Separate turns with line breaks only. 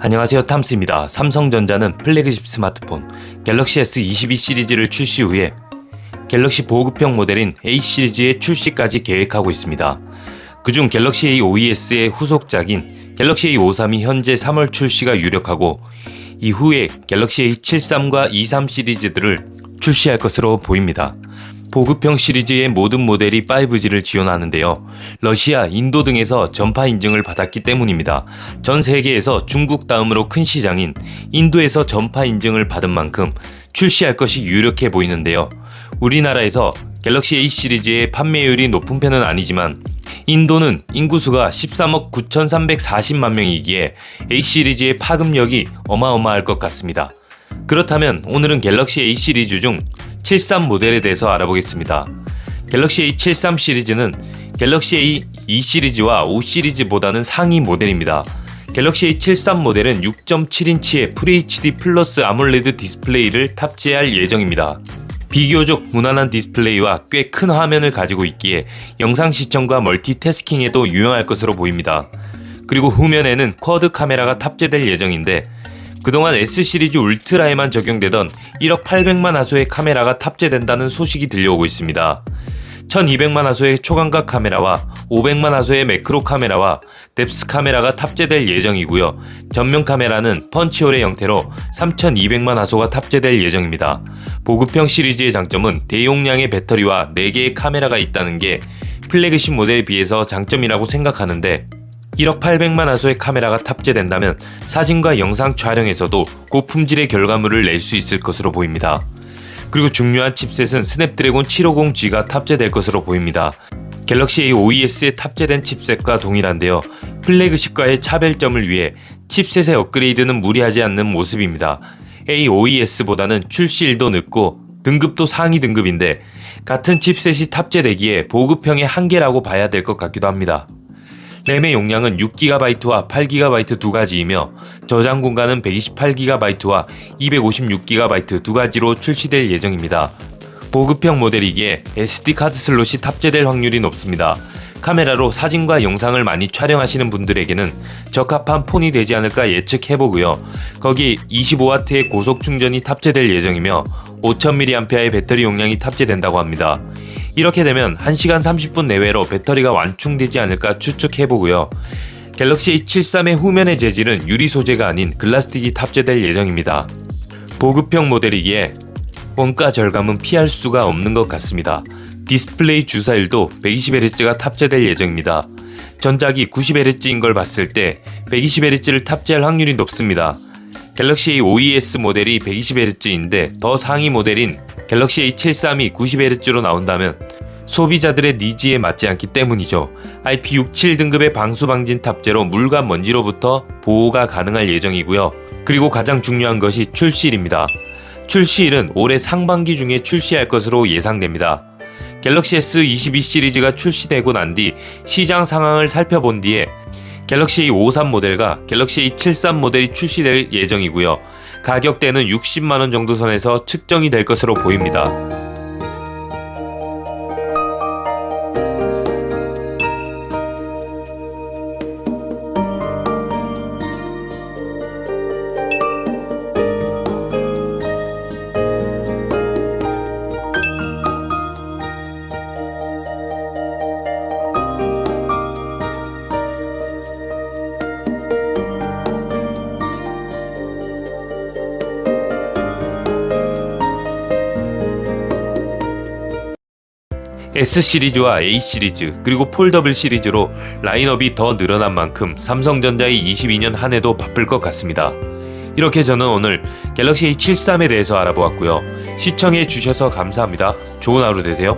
안녕하세요 탐스입니다. 삼성전자는 플래그십 스마트폰 갤럭시 S22 시리즈를 출시 후에 갤럭시 보급형 모델인 A 시리즈의 출시까지 계획하고 있습니다. 그중 갤럭시 A OES의 후속작인 갤럭시 A53이 현재 3월 출시가 유력하고 이후에 갤럭시 A73과 23 시리즈들을 출시할 것으로 보입니다. 보급형 시리즈의 모든 모델이 5G를 지원하는데요. 러시아, 인도 등에서 전파 인증을 받았기 때문입니다. 전 세계에서 중국 다음으로 큰 시장인 인도에서 전파 인증을 받은 만큼 출시할 것이 유력해 보이는데요. 우리나라에서 갤럭시 A 시리즈의 판매율이 높은 편은 아니지만 인도는 인구수가 13억 9,340만 명이기에 A 시리즈의 파급력이 어마어마할 것 같습니다. 그렇다면 오늘은 갤럭시 A 시리즈 중 73 모델에 대해서 알아보겠습니다. 갤럭시 A73 시리즈는 갤럭시 A 2 시리즈와 5 시리즈보다는 상위 모델입니다. 갤럭시 A73 모델은 6.7인치의 FHD 플러스 아몰레드 디스플레이를 탑재할 예정입니다. 비교적 무난한 디스플레이와 꽤 큰 화면을 가지고 있기에 영상 시청과 멀티태스킹에도 유용할 것으로 보입니다. 그리고 후면에는 쿼드 카메라가 탑재될 예정인데 그동안 S 시리즈 울트라에만 적용되던 1억 800만 화소의 카메라가 탑재된다는 소식이 들려오고 있습니다. 1200만 화소의 초광각 카메라와 500만 화소의 매크로 카메라와 뎁스 카메라가 탑재될 예정이고요. 전면 카메라는 펀치홀의 형태로 3200만 화소가 탑재될 예정입니다. 보급형 시리즈의 장점은 대용량의 배터리와 4개의 카메라가 있다는 게 플래그십 모델에 비해서 장점이라고 생각하는데 1억 800만 화소의 카메라가 탑재된다면 사진과 영상 촬영에서도 고품질의 결과물을 낼 수 있을 것으로 보입니다. 그리고 중요한 칩셋은 스냅드래곤 750G가 탑재될 것으로 보입니다. 갤럭시 A OES에 탑재된 칩셋과 동일한데요. 플래그십과의 차별점을 위해 칩셋의 업그레이드는 무리하지 않는 모습입니다. A OES보다는 출시일도 늦고 등급도 상위 등급인데 같은 칩셋이 탑재되기에 보급형의 한계라고 봐야 될 것 같기도 합니다. 램의 용량은 6GB와 8GB 두 가지이며 저장 공간은 128GB와 256GB 두 가지로 출시될 예정입니다. 보급형 모델이기에 SD 카드 슬롯이 탑재될 확률이 높습니다. 카메라로 사진과 영상을 많이 촬영하시는 분들에게는 적합한 폰이 되지 않을까 예측해보고요. 거기 25W의 고속 충전이 탑재될 예정이며 5000mAh의 배터리 용량이 탑재된다고 합니다. 이렇게 되면 1시간 30분 내외로 배터리가 완충되지 않을까 추측해보고요. 갤럭시 A73의 후면의 재질은 유리 소재가 아닌 글라스틱이 탑재될 예정입니다. 보급형 모델이기에 원가 절감은 피할 수가 없는 것 같습니다. 디스플레이 주사율도 120Hz가 탑재될 예정입니다. 전작이 90Hz인 걸 봤을 때 120Hz를 탑재할 확률이 높습니다. 갤럭시 A OES 모델이 120Hz인데 더 상위 모델인 갤럭시 A73이 90Hz로 나온다면 소비자들의 니즈에 맞지 않기 때문이죠. IP67 등급의 방수 방진 탑재로 물과 먼지로부터 보호가 가능할 예정이고요. 그리고 가장 중요한 것이 출시일입니다. 출시일은 올해 상반기 중에 출시할 것으로 예상됩니다. 갤럭시 S22 시리즈가 출시되고 난 뒤 시장 상황을 살펴본 뒤에 갤럭시 A53 모델과 갤럭시 A73 모델이 출시될 예정이고요. 가격대는 60만원 정도 선에서 측정이 될 것으로 보입니다. S 시리즈와 A 시리즈 그리고 폴더블 시리즈로 라인업이 더 늘어난 만큼 삼성전자의 22년 한 해도 바쁠 것 같습니다. 이렇게 저는 오늘 갤럭시 A73에 대해서 알아보았고요. 시청해 주셔서 감사합니다. 좋은 하루 되세요.